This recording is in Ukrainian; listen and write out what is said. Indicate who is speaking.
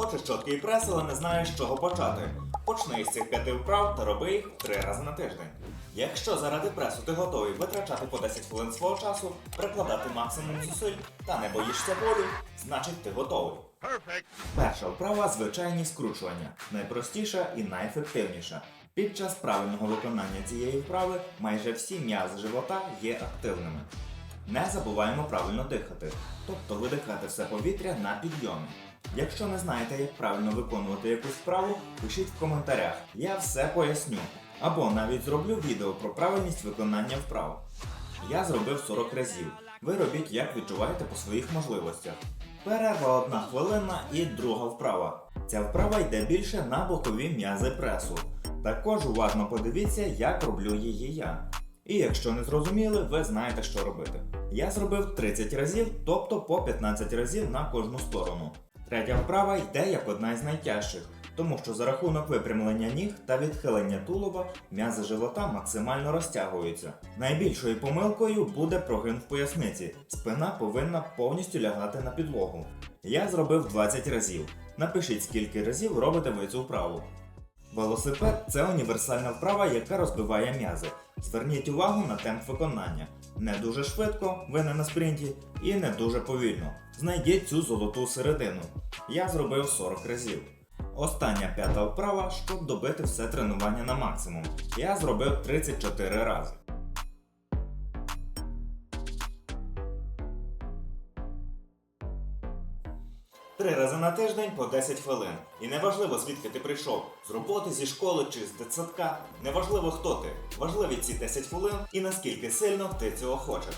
Speaker 1: Хочеш чіткий прес, але не знаєш, з чого почати. Почни з цих п'яти вправ та роби їх три рази на тиждень. Якщо заради пресу ти готовий витрачати по 10 хвилин свого часу, прикладати максимум зусиль та не боїшся болю, значить ти готовий. Перша вправа звичайні скручування, найпростіша і найефективніша. Під час правильного виконання цієї вправи майже всі м'язи живота є активними. Не забуваємо правильно дихати, тобто видихати все повітря на підйомі. Якщо не знаєте, як правильно виконувати якусь вправу, пишіть в коментарях, я все поясню. Або навіть зроблю відео про правильність виконання вправ. Я зробив 40 разів. Ви робіть, як відчуваєте по своїх можливостях. Перерва одна хвилина і друга вправа. Ця вправа йде більше на бокові м'язи пресу. Також уважно подивіться, як роблю її я. І якщо не зрозуміли, ви знаєте, що робити. Я зробив 30 разів, тобто по 15 разів на кожну сторону. Третя вправа йде як одна із найтяжчих, тому що за рахунок випрямлення ніг та відхилення тулуба м'язи живота максимально розтягуються. Найбільшою помилкою буде прогин в поясниці. Спина повинна повністю лягати на підлогу. Я зробив 20 разів. Напишіть, скільки разів робите ви цю вправу. Велосипед це універсальна вправа, яка розбиває м'язи. Зверніть увагу на темп виконання. Не дуже швидко, ви не на спринті, і не дуже повільно. Знайдіть цю золоту середину. Я зробив 40 разів. Остання п'ята вправа, щоб добити все тренування на максимум. Я зробив 34 рази. Три рази на тиждень по 10 хвилин. І неважливо, звідки ти прийшов з роботи, зі школи чи з дитсадка. Неважливо, хто ти. Важливі ці 10 хвилин і наскільки сильно ти цього хочеш.